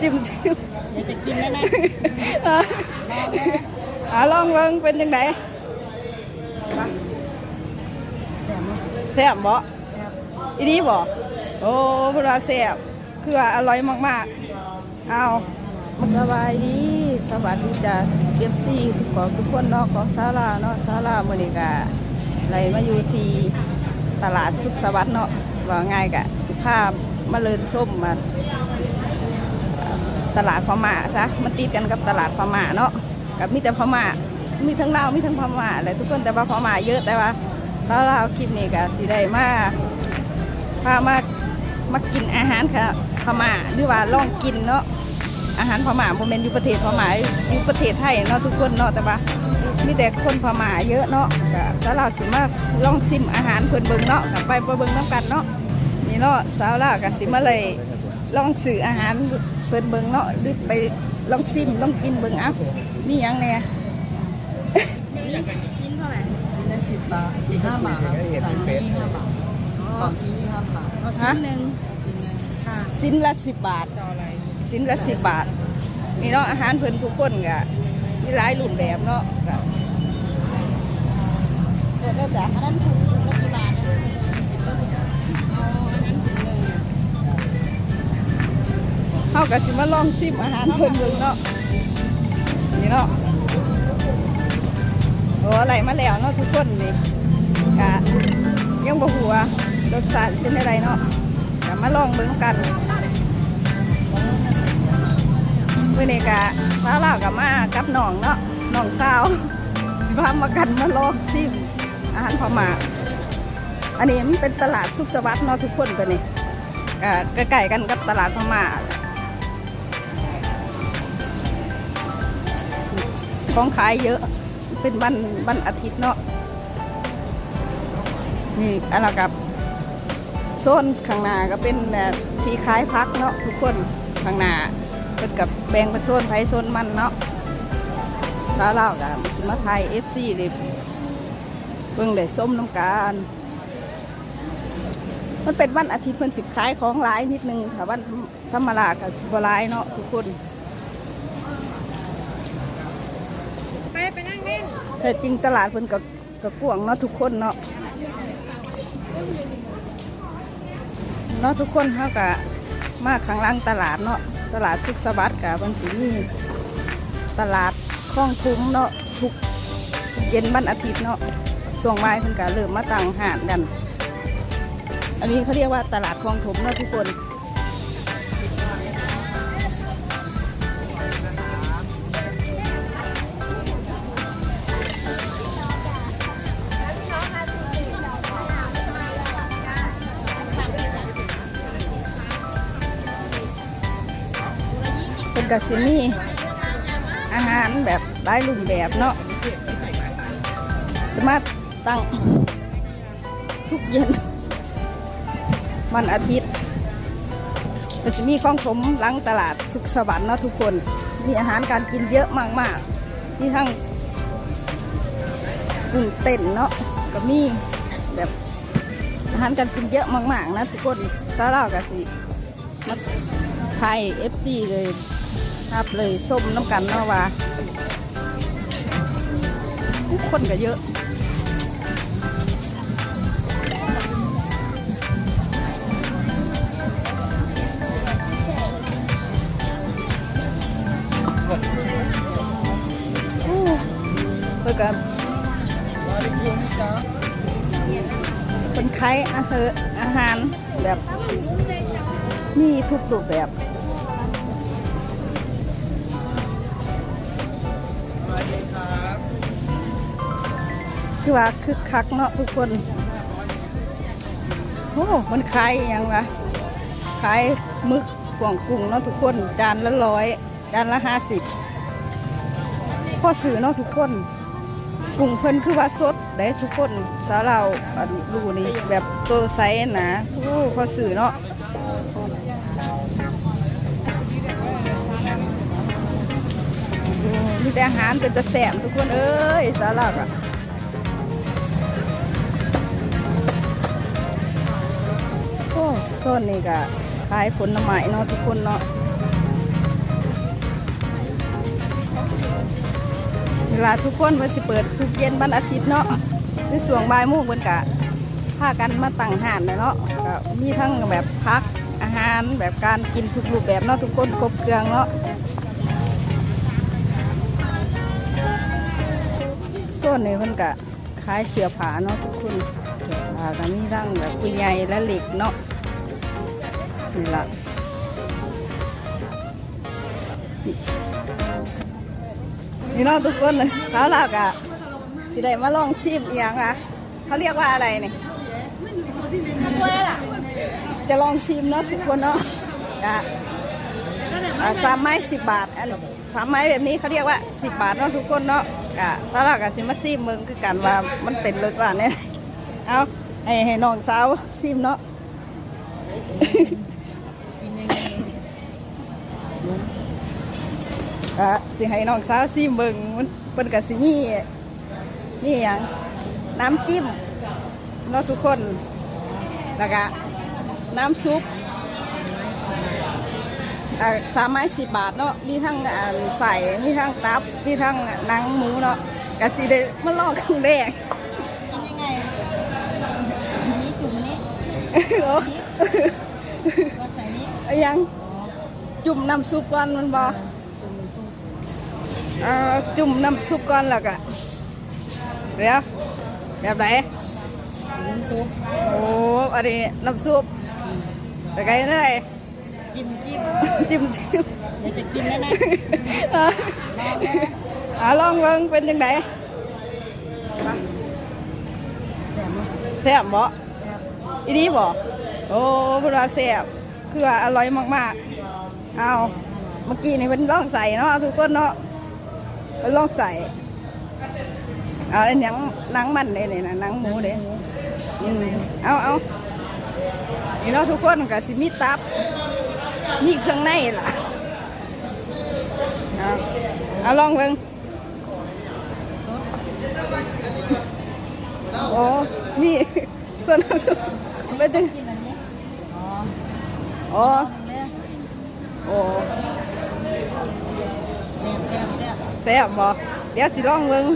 จิ้มจิ้มเดี๋ยวจะกินแล้วนะอ่าลองเบิ่งเป็นจังไดแซ่บมั้ยแซ่บบ่อีนี้บ่โอ้เพิ่นว่าแซ่บคือว่าอร่อยมากๆเอาสบายดีสวัสดีจ้ะ FC ทุกคนทุกคนเนาะของศาลาเนาะศาลามื้อนี้ก็ไหลมาอยู่ที่ตลาดสุขสวัสดิ์เนาะว่าง่ายก็สิพามาเลินส้มมา ตลาดพม่าซะมันติดกันกับตลาดพม่าเนาะกับมีแต่พม่ามีทั้งลาวมีทั้งพม่าอะไรทุกคนแต่ว่าพม่าเยอะแต่ว่าถ้าเราคลิปนี้ก็สิได้มาพามามากินอาหารค่ะพม่าหรือว่าลองกินเนาะอาหารพม่าโมเมนอยู่ประเทศพม่าอยู่ประเทศไทยเนาะทุกคนเนาะแต่ว่ามีแต่คนพม่าเยอะเนาะก็ถ้าเราสิมาลองซิมอาหารเพิ่นเบิงเนาะกับไปเบิ่งน้ำกันเนาะนี่เนาะสาวลาวก็สิมาเลยลองสื่ออาหาร เพิ่นเบิ่งเนาะหรือไปลองซิมลองกินเบิ่งเอ้านี่หยังแหน่ชิ้นเท่าไหร่ชิ้นละสิบบาทสี่ห้าบาทครับสามชิ้นยี่ห้าบาทสองชิ้นยี่ห้าบาทเอาชิ้นหนึ่งชิ้นหนึงค่ะสิ้นละสิบบาทต่ออะไรสิ้นละสิบบาทนี่เนาะอาหารเพิ่นทุกคนก็มีหลายรูปแบบเนาะก็เดี๋ยวเริ่มจากอันนั้นถุงละกี่ เฮาก็สิมาลองซิมอาหารเพิ่นเบิ่งเนาะนี่เนาะโอ้อะไรมาแล้วเนาะทุกคนนี่ก็ยังบ่ฮู้ว่ารสชาติเป็นอะไรเนาะก็มาลองเบิ่งกันมื่อนี้กะสาวลาวกับมากับน้องเนาะน้องสาวสิพามากันมาลองซิมอาหารพม่าอันนี้มันเป็นตลาดสุขสวัสดิ์เนาะทุกคนตัวนี้ก็ใกล้กันกับตลาดพม่า ของขายเยอะ เป็นวันวันอาทิตย์เนาะ นี่อันละกับโซนข้างหน้าก็เป็นแบบที่ขายพักเนาะทุกคนข้างหน้าเพิ่นกับแบ่งเป็นโซนไผโซนมันเนาะสาวลาวกับมาไทยเอฟซีเลยเพิ่งได้ส้มน้ำการมันเป็นวันอาทิตย์เพิ่นสิขายของหลายนิดนึงค่ะวันธรรมดากับสิบหลายเนาะทุกคน ไปไปนั่งเล่น แต่จริงตลาดเพิ่นกับกับกวางเนาะทุกคนเนาะเนาะทุกคนเฮากับมาข้างล่างตลาดเนาะตลาดสุขสวัสดิ์กับวันสีมีตลาดคลองคุ้มเนาะทุกเย็นวันอาทิตย์เนาะช่วงบ่ายเพิ่นก็เริ่มมาตั้งห้านกัน อันนี้เขาเรียกว่าตลาดคลองถมเนาะทุกคน ก็สิมีอาหารแบบหลายรูปแบบเนาะจะมาตั้งทุกเย็นวันอาทิตย์ก็จะมีของผมหลังตลาดสุขสวรรค์เนาะทุกคน มีอาหารการกินเยอะมากๆ มีทั้งกุ้งเต้นเนาะก็มีแบบอาหารการกินเยอะมากๆนะทุกคนถ้าเราก็สิมาไทยเอฟซีเลย ครับเลยส้มน้ำกันเนาะว่าคนก็เยอะเพื่อกับคนขายอาหารอาหารแบบ มีทุกรูปแบบ คือว่าคึกคักเนาะทุกคนโอ้มันขายอย่างวะขายหมึกกวางกุ้งเนาะทุกคนจานละร้อยจานละห้าสิบพ่อสื่อเนาะทุกคนกุ้งเพิ่นคือว่าสดได้ทุกคนสาเรากรูนี่แบบตัวไซส์นะโอ้พ่อสื่อเนาะมีแต่อาหารเป็นตะแสมทุกคนเอ้ยสาวเราอะ โซนนี่ก็ขายผลไม้เนาะทุกคนเนาะเวลาทุกคนมันสิเปิดทุกเย็นวันอาทิตย์เนาะในส่วงบ่ายโมงเพิ่นกะพากันมาตั้งห้านเนาะก็มีทั้งแบบพักอาหารแบบการกินทุกรูปแบบเนาะทุกคนครบเครื่องเนาะส่วนนี้เพิ่นกะขายเสื้อผ้าเนาะทุกคนเสื้อมีทั้งแบบผู้ใหญ่และเหล็กเนาะ นี่ละนี่เนาะทุกคนเลยสาวลาวกะสิได้มาลองชิมเอียงอะเขาเรียกว่าอะไรเนี่ยจะลองชิมเนาะทุกคนเนาะอะสามไม้สิบบาทอันสามไม้แบบนี้เขาเรียกว่าสิบบาทเนาะทุกคนเนาะกะสาวลาวกะสิมาชิมมึงคือกันว่ามันเป็นรสชาติเนี่ยเอาให้ให้น้องสาวชิมเนาะ ก็สิให้น้องสาวซิมเบิ่งมันเพิ่นก็สิมีมีหยังน้ำจิ้มเนาะทุกคนแล้วก็น้ำซุปอ่าสามไม้สิบบาทเนาะมีทั้งอ่าใส่มีทั้งตับมีทั้งหนังหมูเนาะก็สิได้มาลองครั้งแรกกินยังไงนี้จุ่มนี้โอ้ก็ใส่นี้เอายังจุ่มน้ำซุปก่อนมันบ่จุ่มซุป เอ่อจุ่มน้ำซุปก่อนแล้วก็เดี๋ยวแบบไหนจุ่มซุปโอ้อันนี้น้ำซุปแต่ไงนั่นไงจิ้มจิ้มจิ้มจิ้มเดี๋ยวจะกินแล้วนะอ่าลองเบิ่งเป็นยังไงแซ่บบ่อีนี้บ่โอ้เพิ่นว่าแซ่บคือว่าอร่อยมากๆเอาเมื่อกี้นี่เพิ่นลองใส่เนาะทุกคนเนาะเพิ่น ลองใส่เอาอันหยังหนังมันเลยนี่นะหนังหมูเด้อืมเอาเอานี่เนาะทุกคนก็สิมีตับมีเครื่องในล่ะเอาเอาลองเบิ่งโอ้นี่ส่วนผสมอันเป็นจันี้งกินแบบนี้อ๋ออ๋อเลยโอ้ แซ่บแซ่บแซ่บแซ่บบ่เดี๋ยวสิลองเบิ่ง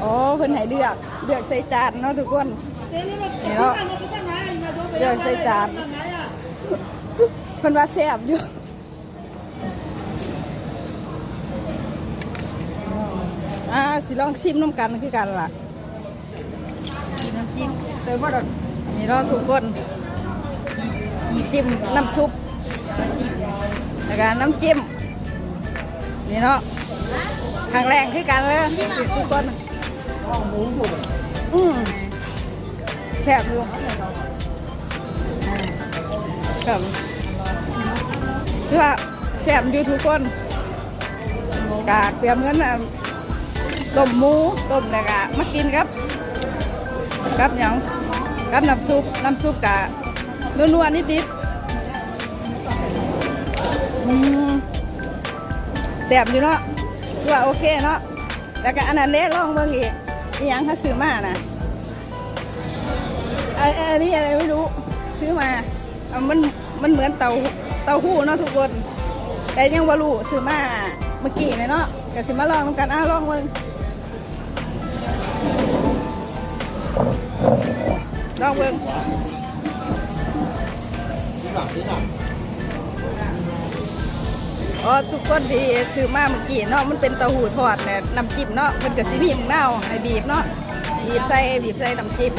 โอ้เพิ่นให้เลือกเลือกใส่จานเนาะทุกคนนี่เนาะเลือกใส่จานเพิ่นว่าแซ่บอยู่อ่าสิลองชิมน้ำกันคือกันล่ะกินน้ำจิ้มเติมว่านี่เนาะทุกคนจิ้มน้ำซุปน้ำจิ้มแล้วก็น้ำจิ้ม นี่เนาะครั้งแรกคือกันเลยทุกคนอืมแซ่บอยู่ครับคือว่าแซ่บอยู่ทุกคนกากเตรียมเงินน่ะต้มหมูต้มแล้วก็มากินครับกับหยังกับน้ำซุปน้ำซุปกะนัวๆนิดๆอืม แซ่บอยู่เนาะคือว่าโอเคเนาะแล้วก็อันนั้นเด้ลองเบิ่งอีกอีหยังถ้าซื้อมานะอันอันนี้อะไรไม่รู้ซื้อมาอมันมันเหมือนเตาเตาหู้เนาะทุกคนแต่ยังว่ารู้ซื้อมาเมื่อกี้เนี่ยเนาะก็สิมาลองนำกันอะลองเบิ่งลองเบิ่ง อ๋อทุกคนที่ซื้อมาเมื่อกี้เนาะมันเป็นเต้าหู้ทอดเนี่ยน้ำจิ้มเนาะมันก็สิมีมะนาวให้บีบเนาะบีบใส่บีบใส่น้ำจิ้ม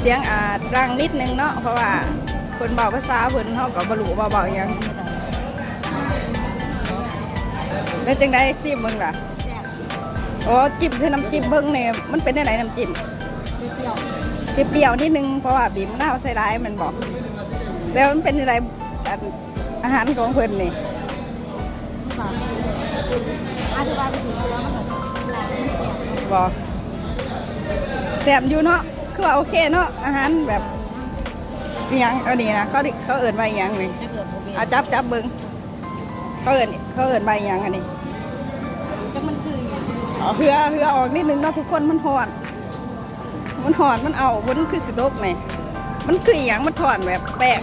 เสียงอาจดังนิดนึงเนาะเพราะว่าคนเบาภาษาเพิ่นเขาก็บ่รู้ว่าเบาหยังเป็นจังไดซิมเบิ่งล่ะอ๋อจิ้มใส่น้ำจิ้มเบิ่งเนี่ยมันเป็นได้ไหนน้ำจิ้มเปรี้ยวเปรี้ยวนิดนึงเพราะว่าบีบมะนาใส่ได้มันบอกแล้วมันเป็นอะไร อันอาหารของเพิ่นนี่ค่ะอธิบายไปถึงแล้วมันแบบหลายมันเสียบบอกแซ่บอยู่เนาะคือว่าโอเคเนาะอาหารแบบอิหยังเอานี่นะเขาดิเขาเอิ่นใบหยังนี่ถ้าเกิดโมเบเอาจับจับเบิ้งเขาเอิ่นเขาเอิ่นใบหยังอันนี้จะมันคืออย่างเอาเหือเหือออกนิดนึงเนาะทุกคนมันหอนมันหอนมันเอาบนคือสิตกนี่มันคืออหย่างมันถอนแบบแป้ง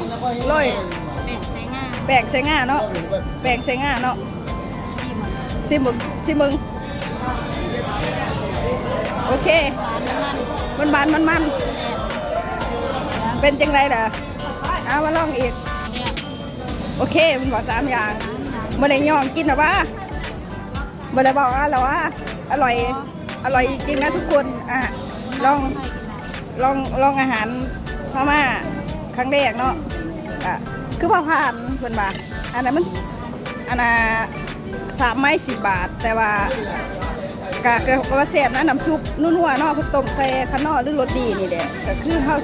ลอย แบ่งใช้งายแป้งใช้ง่าเนาะแป้งใช้ง่าเนาะจิ้มมันซชิมมึงชิมมึงโอเคหวานมันมันบานมันมันเป็นจังไรเด้อเอามาลองอีก โอเคมันบอกสามอย่างไม่ได้ยอมกินหรอวะไม่ได้บอกว่าหรอวะอร่อยอร่อยจริงนะทุกคนอะลองลองลองอาหารพม่าครั้งแรกเนาะอะ คือพอผ่านเพื่อนบ่าอันนั้นมันอันน่ะสามไม้สิบบาท แต่ว่ากะกะว่าแซ่บนะน้ำซุปนุ่นหัวๆเนาะคือต้มใส่ข้างนอกหรือรสดีนี่แหละก็คือเขา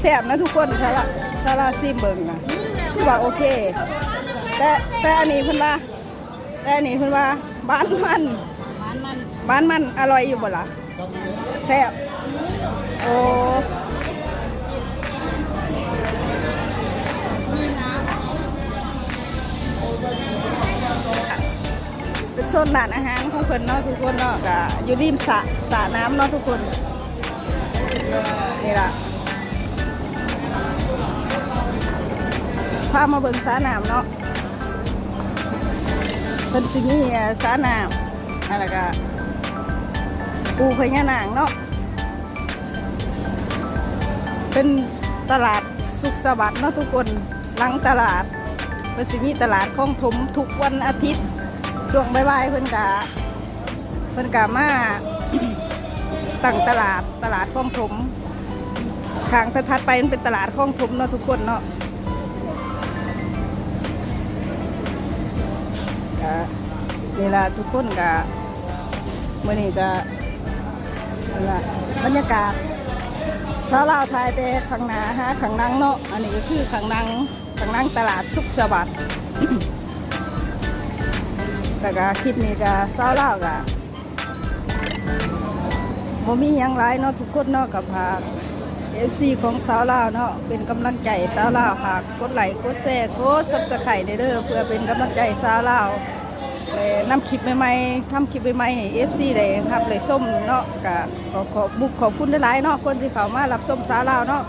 แซ่บนะทุกคนซาลาซาลาซิมเบิงนะคือว่าโอเค แต่แต่อันนี้เพิ่นว่าแต่อันนี้เพิ่นว่าบ้านมันหวานมันบ้านมันอร่อยอยู่บ่ล่ะแซ่บโอ้ โซนร้านอาหารของเพิ่นเนาะทุกคนเนาะก็อยู่ริมสระสระน้ำเนาะทุกคนนี่ล่ะพามาเบิ่งสระน้ำเนาะเพิ่นสิมีอ่สระน้ำอะไรก็ปูพญานางเนาะเป็นตลาดสุขสวัสดิ์เนาะทุกคนหลังตลาดเพิ่นสิมีตลาดของถมทุกวันอาทิตย์ ช่วงบ่ายๆเพิ่นกะเพิ่นกะมาตั้งตลาดตลาดของถมทางถัดไปมันเป็นตลาดคลองถมเนาะทุกคนเนาะก็นี่ละทุกคนก็เมื่อนี้ก็นี่ะบรรยากาศชาวลาวไทยแต่ข้างหน้าฮะข้างนังเนาะอันนี้ก็คือข้างนังข้างนังตลาดสุขสวัสดิ์ แต่ก็คลิปนี้ก็ชาวลาก็บ่มียังไรเนาะทุกคนเนาะกับพากเอฟซีของสาวลาวเนาะเป็นกำลังใจสาวลาวหากกดไลค์กดแชร์กดซับสไครต์เด้อเพื่อเป็นกำลังใจสาวลาวเลยนำคลิปใหม่ๆทำคลิปใหม่ๆให้เอฟซีได้รับเลยส้มเนาะก็ขอขอบุกขอบคุณหลายๆเนาะคนที่เข้ามารับส้มสาวลาวเนาะ